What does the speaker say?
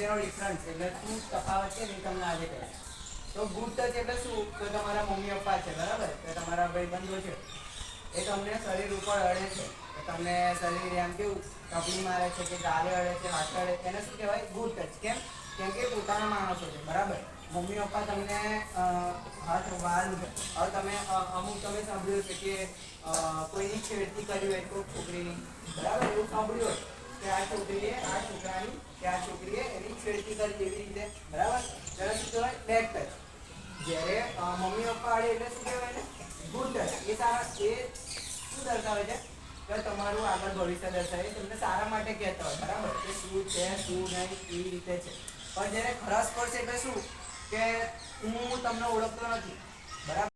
બંનેનો ડિફરન્સ એટલે શું તફાવત છે નહીં તમને આજે કહે તો ગુડ ટચ એટલે શું? તો તમારા મમ્મી પપ્પા છે, બરાબર? તો તમારા ભાઈબંધો છે. એ તમને શરીર ઉપર અડે છે. તમને શરીર એમ કેવું? ટપલી મારે છે કે ગાલે અડે છે, હાથ અડે છે. એને શું કહેવાય? ગુડ ટચ કેમ? કેમ કે પોતાના માણસો છે, બરાબર? મમ્મી પપ્પા તમને હાથ વાલ હવે તમે અમુક તમે સાંભળ્યું છે કે કોઈની છેડતી કરી હોય કોઈ છોકરીની. બરાબર? એવું સાંભળ્યું હોય કે આ છોકરીએ આ છોકરાની, કે આ છોકરીએ એની કરી એવી રીતે? બરાબર? ત્યારે શું કહેવાય? બેક ટચ જ્યારે મમ્મી પપ્પા આડે એટલે શું કહેવાય ને ગુડ ટચ એ સારા, એ શું દર્શાવે છે? કે તમારું આગળ ભવિષ્ય દર્શાવે તમને સારા માટે કહેતા હોય. બરાબર? કે શું છે, શું નહીં એ રીતે છે? પણ જ્યારે ખરાબ સ્પર્શ એટલે શું? કે હું તમને ઓળખતો નથી. બરાબર?